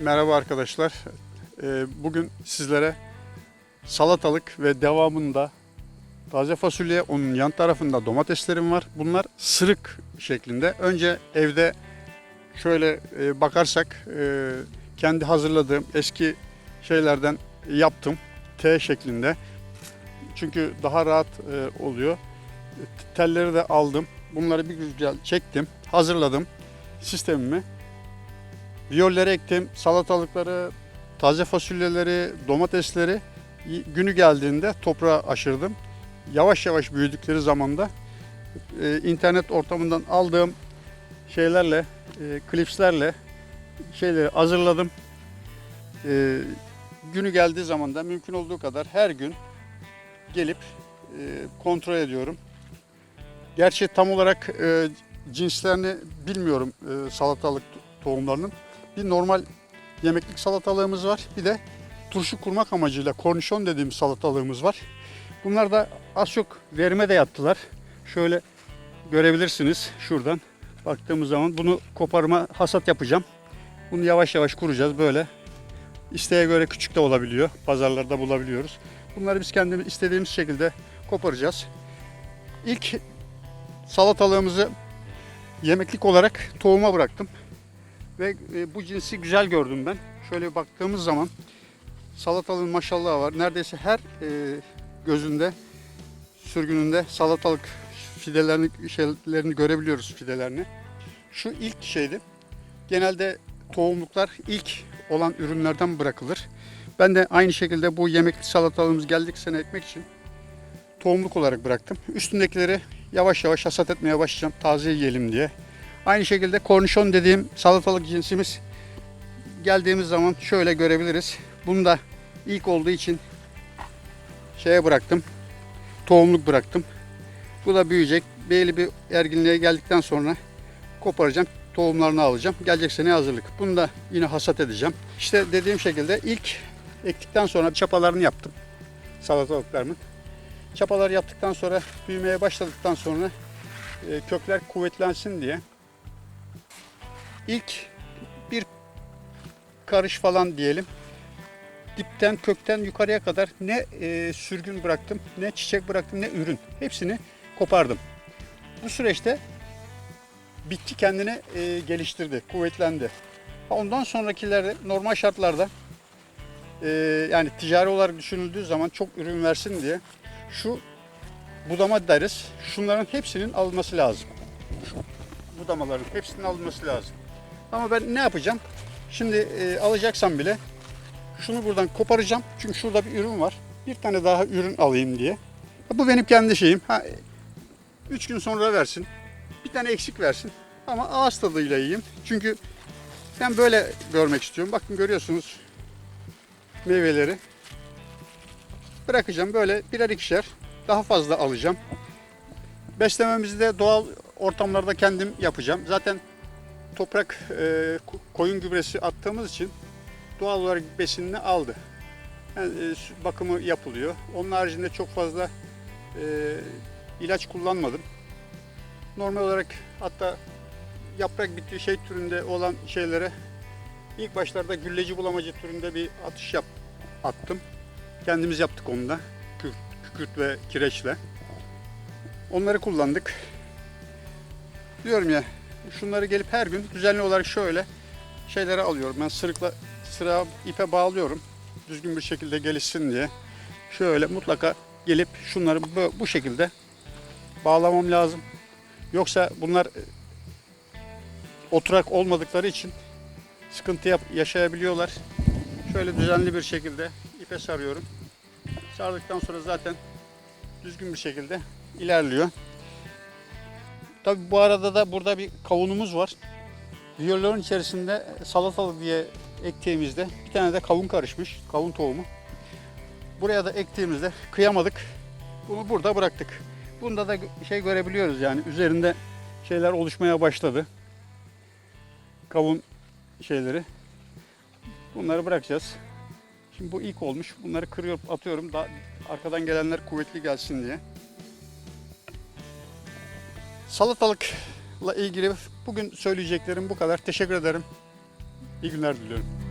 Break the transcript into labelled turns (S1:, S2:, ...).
S1: Merhaba arkadaşlar. Ee, Bugün sizlere salatalık ve devamında taze fasulye, onun yan tarafında domateslerim var. Bunlar sırık şeklinde. Önce evde şöyle e, bakarsak e, kendi hazırladığım eski şeylerden yaptım. T şeklinde. Çünkü daha rahat e, oluyor. Telleri de aldım. Bunları bir güzel çektim. Hazırladım sistemimi. Viyollere ektim, salatalıkları, taze fasulyeleri, domatesleri günü geldiğinde toprağa aşırdım. Yavaş yavaş büyüdükleri zamanda e, internet ortamından aldığım şeylerle, e, klipslerle şeyleri hazırladım. E, günü geldiği zaman da mümkün olduğu kadar her gün gelip e, kontrol ediyorum. Gerçi tam olarak e, cinslerini bilmiyorum e, salatalık tohumlarının. Bir normal yemeklik salatalığımız var. Bir de turşu kurmak amacıyla kornişon dediğimiz salatalığımız var. Bunlar da az çok verime de yattılar. Şöyle görebilirsiniz şuradan baktığımız zaman bunu koparma hasat yapacağım. Bunu yavaş yavaş kuracağız böyle. İsteğe göre küçük de olabiliyor. Pazarlarda bulabiliyoruz. Bunları biz kendimiz istediğimiz şekilde koparacağız. İlk salatalığımızı yemeklik olarak tohuma bıraktım. Ve e, bu cinsi güzel gördüm ben. Şöyle baktığımız zaman salatalığın maşallahı var. Neredeyse her e, gözünde, sürgününde salatalık fidelerini, şeylerini görebiliyoruz fidelerini. Şu ilk şeydi. Genelde tohumluklar ilk olan ürünlerden bırakılır. Ben de aynı şekilde bu yemekli salatalığımız geldik sene ekmek için tohumluk olarak bıraktım. Üstündekileri yavaş yavaş hasat etmeye başlayacağım taze yiyelim diye. Aynı şekilde kornişon dediğim salatalık cinsimiz geldiğimiz zaman şöyle görebiliriz. Bunu da ilk olduğu için şeye bıraktım. Tohumluk bıraktım. Bu da büyüyecek. Belli bir erginliğe geldikten sonra koparacağım. Tohumlarını alacağım. Gelecek sene hazırlık. Bunu da yine hasat edeceğim. İşte dediğim şekilde ilk ektikten sonra çapalarını yaptım. Salatalıklarımın. Çapalar yaptıktan sonra büyümeye başladıktan sonra e, kökler kuvvetlensin diye ilk bir karış falan diyelim dipten kökten yukarıya kadar ne e, sürgün bıraktım ne çiçek bıraktım ne ürün hepsini kopardım. Bu süreçte bitki kendini e, geliştirdi, kuvvetlendi. Ondan sonrakilerde normal şartlarda e, yani ticari olarak düşünüldüğü zaman çok ürün versin diye şu budama deriz. Şunların hepsinin alınması lazım. Şu budamaların hepsinin alınması lazım. Ama ben ne yapacağım? Şimdi e, alacaksam bile şunu buradan koparacağım. Çünkü şurada bir ürün var. Bir tane daha ürün alayım diye. Bu benim kendi şeyim. Ha, üç gün sonra versin. Bir tane eksik versin. Ama ağız tadıyla yiyeyim. Çünkü ben böyle görmek istiyorum. Bakın görüyorsunuz meyveleri. Bırakacağım böyle birer ikişer. Daha fazla alacağım. Beslememizi de doğal ortamlarda kendim yapacağım. Zaten toprak e, ko- koyun gübresi attığımız için doğal olarak besinini aldı. Yani, e, bakımı yapılıyor. Onun haricinde çok fazla e, ilaç kullanmadım. Normal olarak hatta yaprak bittiği şey türünde olan şeylere ilk başlarda gülleci bulamacı türünde bir atış yap, attım. Kendimiz yaptık onu da. Kükürt ve kireçle. Onları kullandık. Diyorum ya şunları gelip her gün düzenli olarak şöyle şeylere alıyorum. Ben sırıkla sıra ipe bağlıyorum. Düzgün bir şekilde gelişsin diye. Şöyle mutlaka gelip şunları bu, şekilde bağlamam lazım. Yoksa bunlar e, oturak olmadıkları için sıkıntı yaşayabiliyorlar. Şöyle düzenli bir şekilde ipe sarıyorum. Sardıktan sonra zaten düzgün bir şekilde ilerliyor. Tabi bu arada da burada bir kavunumuz var. Viyolların içerisinde salatalık diye ektiğimizde bir tane de kavun karışmış. Kavun tohumu. Buraya da ektiğimizde kıyamadık. Bunu burada bıraktık. Bunda da şey görebiliyoruz yani üzerinde şeyler oluşmaya başladı. Kavun şeyleri. Bunları bırakacağız. Şimdi bu ilk olmuş. Bunları kırıyorum, atıyorum. Daha arkadan gelenler kuvvetli gelsin diye. Salatalıkla ilgili bugün söyleyeceklerim bu kadar. Teşekkür ederim. İyi günler diliyorum.